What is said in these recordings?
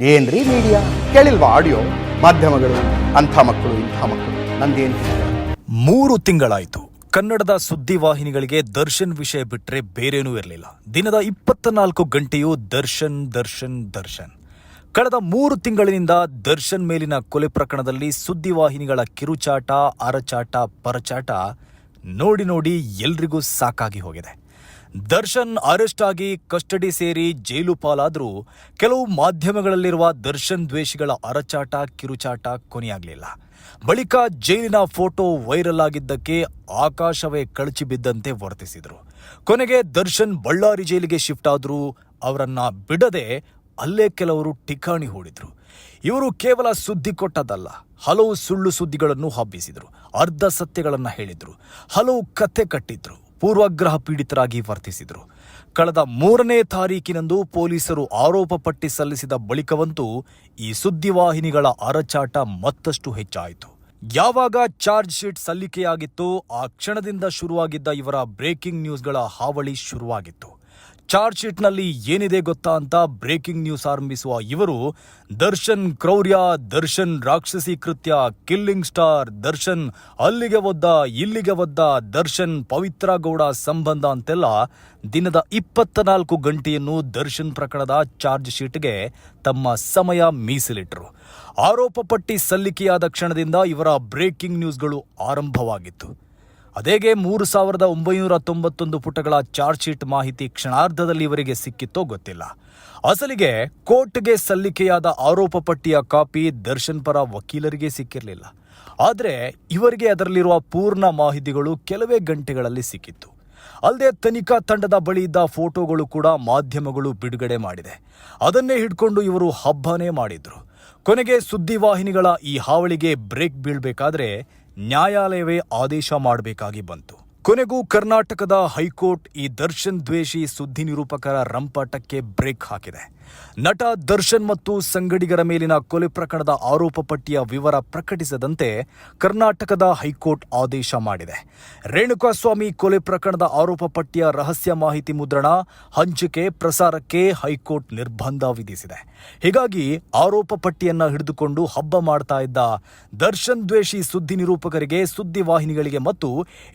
ಏನ್ರಿ media ಕೇಳಿಲ್ವಾ audio ಮಾಧ್ಯಮಗಳು, ಅಂಥ ಮಕ್ಕಳು, ಇಂಥ ಮಕ್ಕಳು. ನಂದೇನು ಮೂರು ತಿಂಗಳಾಯಿತು. ಕನ್ನಡದ ಸುದ್ದಿವಾಹಿನಿಗಳಿಗೆ ದರ್ಶನ್ ವಿಷಯ ಬಿಟ್ರೆ ಬೇರೇನೂ ಇರಲಿಲ್ಲ. ದಿನದ ಇಪ್ಪತ್ತ ನಾಲ್ಕು ಗಂಟೆಯೂ ದರ್ಶನ್ ದರ್ಶನ್ ದರ್ಶನ್. ಕಳೆದ ಮೂರು ತಿಂಗಳಿನಿಂದ ದರ್ಶನ್ ಮೇಲಿನ ಕೊಲೆ ಪ್ರಕರಣದಲ್ಲಿ ಸುದ್ದಿವಾಹಿನಿಗಳ ಕಿರುಚಾಟ, ಅರಚಾಟ, ಪರಚಾಟ ನೋಡಿ ನೋಡಿ ಎಲ್ರಿಗೂ ಸಾಕಾಗಿ ಹೋಗಿದೆ. ದರ್ಶನ್ ಅರೆಸ್ಟ್ ಆಗಿ ಕಸ್ಟಡಿ ಸೇರಿ ಜೈಲು ಪಾಲಾದರೂ ಕೆಲವು ಮಾಧ್ಯಮಗಳಲ್ಲಿರುವ ದರ್ಶನ್ ದ್ವೇಷಿಗಳ ಅರಚಾಟ, ಕಿರುಚಾಟ ಕೊನೆಯಾಗಲಿಲ್ಲ. ಬಳಿಕ ಜೈಲಿನ ಫೋಟೋ ವೈರಲ್ ಆಗಿದ್ದಕ್ಕೆ ಆಕಾಶವೇ ಕಳಚಿ ಬಿದ್ದಂತೆ ವರ್ತಿಸಿದರು. ಕೊನೆಗೆ ದರ್ಶನ್ ಬಳ್ಳಾರಿ ಜೈಲಿಗೆ ಶಿಫ್ಟ್ ಆದರೂ ಅವರನ್ನ ಬಿಡದೆ ಅಲ್ಲೇ ಕೆಲವರು ಠಿಕಾಣಿ ಹೂಡಿದ್ರು. ಇವರು ಕೇವಲ ಸುದ್ದಿ ಕೊಟ್ಟದಲ್ಲ ಹಲವು ಸುಳ್ಳು ಸುದ್ದಿಗಳನ್ನು ಹಬ್ಬಿಸಿದರು, ಅರ್ಧ ಸತ್ಯಗಳನ್ನು ಹೇಳಿದರು, ಹಲವು ಕತೆ ಕಟ್ಟಿದ್ರು. ಪೂರ್ವಗ್ರಹ ಪೀಡಿತರಾಗಿ ವರ್ತಿಸಿದರು. ಕಳೆದ ಮೂರನೇ ತಾರೀಕಿನಂದು ಪೊಲೀಸರು ಆರೋಪ ಪಟ್ಟಿ ಸಲ್ಲಿಸಿದ ಬಳಿಕವಂತೂ ಈ ಸುದ್ದಿವಾಹಿನಿಗಳ ಅರಚಾಟ ಮತ್ತಷ್ಟು ಹೆಚ್ಚಾಯಿತು. ಯಾವಾಗ ಚಾರ್ಜ್ ಶೀಟ್ ಸಲ್ಲಿಕೆಯಾಗಿತ್ತು ಆ ಕ್ಷಣದಿಂದ ಶುರುವಾಗಿದ್ದ ಇವರ ಬ್ರೇಕಿಂಗ್ ನ್ಯೂಸ್ಗಳ ಹಾವಳಿ ಶುರುವಾಗಿತ್ತು. ಚಾರ್ಜ್ ಶೀಟ್ನಲ್ಲಿ ಏನಿದೆ ಗೊತ್ತಾ ಅಂತ ಬ್ರೇಕಿಂಗ್ ನ್ಯೂಸ್ ಆರಂಭಿಸುವ ಇವರು ದರ್ಶನ್ ಕ್ರೌರ್ಯ, ದರ್ಶನ್ ರಾಕ್ಷಸಿ ಕೃತ್ಯ, ಕಿಲ್ಲಿಂಗ್ ಸ್ಟಾರ್, ದರ್ಶನ್ ಅಲ್ಲಿಗೆ ಒದ್ದ, ಇಲ್ಲಿಗೆ ಒದ್ದ, ದರ್ಶನ್ ಪವಿತ್ರ ಗೌಡ ಸಂಬಂಧ ಅಂತೆಲ್ಲ ದಿನದ ಇಪ್ಪತ್ತ ನಾಲ್ಕು ಗಂಟೆಯನ್ನು ದರ್ಶನ್ ಪ್ರಕರಣದ ಚಾರ್ಜ್ ಶೀಟ್ಗೆ ತಮ್ಮ ಸಮಯ ಮೀಸಲಿಟ್ಟರು ಆರೋಪ ಪಟ್ಟಿ ಸಲ್ಲಿಕೆಯಾದ ಕ್ಷಣದಿಂದ ಇವರ ಬ್ರೇಕಿಂಗ್ ನ್ಯೂಸ್ಗಳು ಆರಂಭವಾಗಿತ್ತು. ಅದೇಗೆ ಮೂರು ಸಾವಿರದ ಒಂಬೈನೂರ ತೊಂಬತ್ತೊಂದು ಪುಟಗಳ ಚಾರ್ಜ್ ಶೀಟ್ ಮಾಹಿತಿ ಕ್ಷಣಾರ್ಧದಲ್ಲಿ ಇವರಿಗೆ ಸಿಕ್ಕಿತ್ತೋ ಗೊತ್ತಿಲ್ಲ. ಅಸಲಿಗೆ ಕೋರ್ಟ್ಗೆ ಸಲ್ಲಿಕೆಯಾದ ಆರೋಪ ಪಟ್ಟಿಯ ಕಾಪಿ ದರ್ಶನ್ ಪರ ವಕೀಲರಿಗೆ ಸಿಕ್ಕಿರಲಿಲ್ಲ. ಆದರೆ ಇವರಿಗೆ ಅದರಲ್ಲಿರುವ ಪೂರ್ಣ ಮಾಹಿತಿಗಳು ಕೆಲವೇ ಗಂಟೆಗಳಲ್ಲಿ ಸಿಕ್ಕಿತ್ತು. ಅಲ್ಲದೆ ತನಿಖಾ ತಂಡದ ಬಳಿ ಇದ್ದ ಫೋಟೋಗಳು ಕೂಡ ಮಾಧ್ಯಮಗಳು ಬಿಡುಗಡೆ ಮಾಡಿದೆ. ಅದನ್ನೇ ಹಿಡ್ಕೊಂಡು ಇವರು ಹಬ್ಬನೇ ಮಾಡಿದ್ರು. ಕೊನೆಗೆ ಸುದ್ದಿವಾಹಿನಿಗಳ ಈ ಹಾವಳಿಗೆ ಬ್ರೇಕ್ ಬೀಳ್ಬೇಕಾದ್ರೆ ನ್ಯಾಯಾಲಯವೇ ಆದೇಶ ಮಾಡಬೇಕಾಗಿ ಬಂತು. ಕೊನೆಗೂ ಕರ್ನಾಟಕದ ಹೈಕೋರ್ಟ್ ಈ ದರ್ಶನ್ ದ್ವೇಷಿ ಸುದ್ದಿ ನಿರೂಪಕರ ರಂಪಾಟಕ್ಕೆ ಬ್ರೇಕ್ ಹಾಕಿದೆ. ನಟ ದರ್ಶನ್ ಮತ್ತು ಸಂಗಡಿಗರ ಮೇಲಿನ ಕೊಲೆ ಪ್ರಕರಣದ ಆರೋಪ ಪಟ್ಟಿಯ ವಿವರ ಪ್ರಕಟಿಸದಂತೆ ಕರ್ನಾಟಕದ ಹೈಕೋರ್ಟ್ ಆದೇಶ ಮಾಡಿದೆ. ರೇಣುಕಾಸ್ವಾಮಿ ಕೊಲೆ ಪ್ರಕರಣದ ಆರೋಪ ಪಟ್ಟಿಯ ರಹಸ್ಯ ಮಾಹಿತಿ ಮುದ್ರಣ ಹಂಚಿಕೆ ಪ್ರಸಾರಕ್ಕೆ ಹೈಕೋರ್ಟ್ ನಿರ್ಬಂಧ ವಿಧಿಸಿದೆ. ಹೀಗಾಗಿ ಆರೋಪ ಪಟ್ಟಿಯನ್ನ ಹಿಡಿದುಕೊಂಡು ಹಬ್ಬ ಮಾಡ್ತಾ ಇದ್ದ ದರ್ಶನ್ ದ್ವೇಷಿ ಸುದ್ದಿ ನಿರೂಪಕರಿಗೆ ಸುದ್ದಿವಾಹಿನಿಗಳಿಗೆ ಮತ್ತು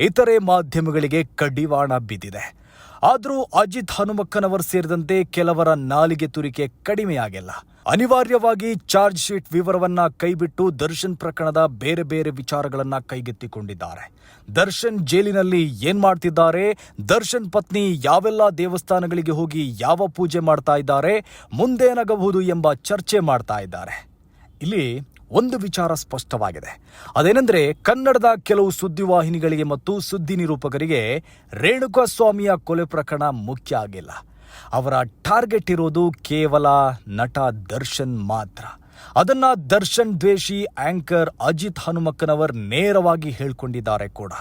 ಇತರೆ ಮಾಧ್ಯಮಗಳಿಗೆ ಕಡಿವಾಣ ಬಿದ್ದಿದೆ. ಆದರೂ ಅಜಿತ್ ಹನುಮಕ್ಕನವರು ಸೇರಿದಂತೆ ಕೆಲವರ ನಾಲಿಗೆ ತುರಿಕೆ ಕಡಿಮೆಯಾಗಿಲ್ಲ. ಅನಿವಾರ್ಯವಾಗಿ ಚಾರ್ಜ್ ಶೀಟ್ ವಿವರವನ್ನ ಕೈಬಿಟ್ಟು ದರ್ಶನ್ ಪ್ರಕರಣದ ಬೇರೆ ಬೇರೆ ವಿಚಾರಗಳನ್ನ ಕೈಗೆತ್ತಿಕೊಂಡಿದ್ದಾರೆ. ದರ್ಶನ್ ಜೈಲಿನಲ್ಲಿ ಏನ್ ಮಾಡ್ತಿದ್ದಾರೆ? ದರ್ಶನ್ ಪತ್ನಿ ಯಾವೆಲ್ಲ ದೇವಸ್ಥಾನಗಳಿಗೆ ಹೋಗಿ ಯಾವ ಪೂಜೆ ಮಾಡ್ತಾ ಇದ್ದಾರೆ? ಮುಂದೇನಾಗಬಹುದು ಎಂಬ ಚರ್ಚೆ ಮಾಡ್ತಾ ಇದ್ದಾರೆ. ಇಲ್ಲಿ ಒಂದು ವಿಚಾರ ಸ್ಪಷ್ಟವಾಗಿದೆ. ಅದೇನೆಂದರೆ ಕನ್ನಡದ ಕೆಲವು ಸುದ್ದಿವಾಹಿನಿಗಳಿಗೆ ಮತ್ತು ಸುದ್ದಿ ನಿರೂಪಕರಿಗೆ ರೇಣುಕಾಸ್ವಾಮಿಯ ಕೊಲೆ ಪ್ರಕರಣ ಮುಖ್ಯ ಆಗಿಲ್ಲ. ಅವರ ಟಾರ್ಗೆಟ್ ಇರೋದು ಕೇವಲ ನಟ ದರ್ಶನ್ ಮಾತ್ರ. ಅದನ್ನ ದರ್ಶನ್ ದ್ವೇಷಿ ಆಂಕರ್ ಅಜಿತ್ ಹನುಮಕ್ಕನವರ್ ನೇರವಾಗಿ ಹೇಳ್ಕೊಂಡಿದ್ದಾರೆ ಕೂಡ.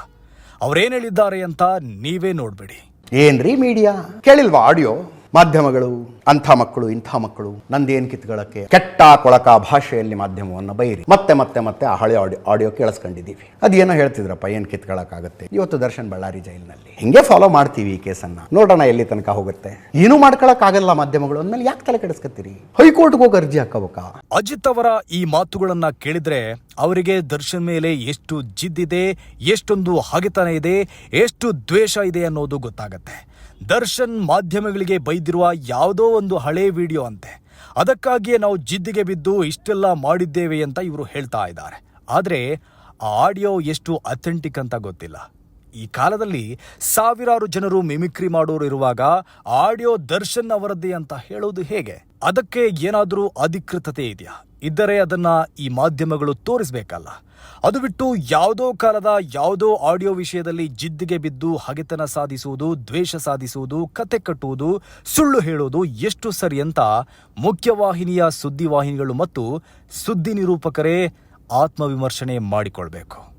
ಅವರೇನ್ ಹೇಳಿದ್ದಾರೆ ಅಂತ ನೀವೇ ನೋಡ್ಬೇಡಿ. ಏನ್ರಿ ಮೀಡಿಯಾ ಕೇಳಿಲ್ವಾ ಆಡಿಯೋ ಮಾಧ್ಯಮಗಳು, ಅಂಥ ಮಕ್ಕಳು, ಇಂಥ ಮಕ್ಕಳು, ನಂದೇನು ಕಿತ್ಕೊಳ್ಳೋಕ್ಕೆ ಕೆಟ್ಟ ಕೊಳಕ ಭಾಷೆಯಲ್ಲಿ ಮಾಧ್ಯಮವನ್ನು ಬೈರಿ. ಮತ್ತೆ ಮತ್ತೆ ಮತ್ತೆ ಆ ಹಳೆ ಆಡಿಯೋ ಆಡಿಯೋ ಕೇಳಿಸ್ಕೊಂಡಿದ್ದೀವಿ. ಅದೇನೋ ಹೇಳ್ತಿದ್ರಪ್ಪ, ಏನು ಕಿತ್ಕೊಳ್ಳೋಕ್ಕಾಗುತ್ತೆ ಇವತ್ತು ದರ್ಶನ್ ಬಳ್ಳಾರಿ ಜೈಲಿನಲ್ಲಿ. ಹಿಂಗೆ ಫಾಲೋ ಮಾಡ್ತೀವಿ ಈ ಕೇಸನ್ನ. ನೋಡೋಣ ಎಲ್ಲಿ ತನಕ ಹೋಗುತ್ತೆ. ಏನೂ ಮಾಡ್ಕೊಳಕ್ಕಾಗಲ್ಲ ಮಾಧ್ಯಮಗಳು. ಅಂದ್ಮೇಲೆ ಯಾಕೆ ತಲೆ ಕೆಡಿಸ್ಕೊತೀರಿ ಹೈಕೋರ್ಟ್ಗೆ ಹೋಗಿ ಅರ್ಜಿ ಹಾಕೋಬೇಕಾ ಅಜಿತ್ ಅವರ ಈ ಮಾತುಗಳನ್ನ ಕೇಳಿದ್ರೆ ಅವರಿಗೆ ದರ್ಶನ್ ಮೇಲೆ ಎಷ್ಟು ಜಿದ್ದಿದೆ, ಎಷ್ಟೊಂದು ಹಗೆತನ ಇದೆ, ಎಷ್ಟು ದ್ವೇಷ ಇದೆ ಅನ್ನೋದು ಗೊತ್ತಾಗತ್ತೆ. ದರ್ಶನ್ ಮಾಧ್ಯಮಗಳಿಗೆ ಬೈದಿರುವ ಯಾವುದೋ ಒಂದು ಹಳೆ ವಿಡಿಯೋ ಅಂತೆ. ಅದಕ್ಕಾಗಿಯೇ ನಾವು ಜಿದ್ದಿಗೆ ಬಿದ್ದು ಇಷ್ಟೆಲ್ಲ ಮಾಡಿದ್ದೇವೆ ಅಂತ ಇವರು ಹೇಳ್ತಾ ಇದ್ದಾರೆ. ಆದರೆ ಆ ಆಡಿಯೋ ಎಷ್ಟು ಅಥೆಂಟಿಕ್ ಅಂತ ಗೊತ್ತಿಲ್ಲ. ಈ ಕಾಲದಲ್ಲಿ ಸಾವಿರಾರು ಜನರು ಮಿಮಿಕ್ರಿ ಮಾಡೋರು ಇರುವಾಗ ಆಡಿಯೋ ದರ್ಶನ್ ಅವರದ್ದೇ ಅಂತ ಹೇಳೋದು ಹೇಗೆ? ಅದಕ್ಕೆ ಏನಾದರೂ ಅಧಿಕೃತತೆ ಇದೆಯಾ? ಇದ್ದರೆ ಅದನ್ನ ಈ ಮಾಧ್ಯಮಗಳು ತೋರಿಸಬೇಕಲ್ಲ. ಅದು ಬಿಟ್ಟು ಯಾವುದೋ ಕಾಲದ ಯಾವುದೋ ಆಡಿಯೋ ವಿಷಯದಲ್ಲಿ ಜಿದ್ದಿಗೆ ಬಿದ್ದು ಹಗೆತನ ಸಾಧಿಸುವುದು, ದ್ವೇಷ ಸಾಧಿಸುವುದು, ಕತೆ ಕಟ್ಟುವುದು, ಸುಳ್ಳು ಹೇಳೋದು ಎಷ್ಟು ಸರಿ ಅಂತ ಮುಖ್ಯವಾಹಿನಿಯ ಸುದ್ದಿವಾಹಿನಿಗಳು ಮತ್ತು ಸುದ್ದಿ ನಿರೂಪಕರೇ ಆತ್ಮವಿಮರ್ಶನೆ ಮಾಡಿಕೊಳ್ಬೇಕು.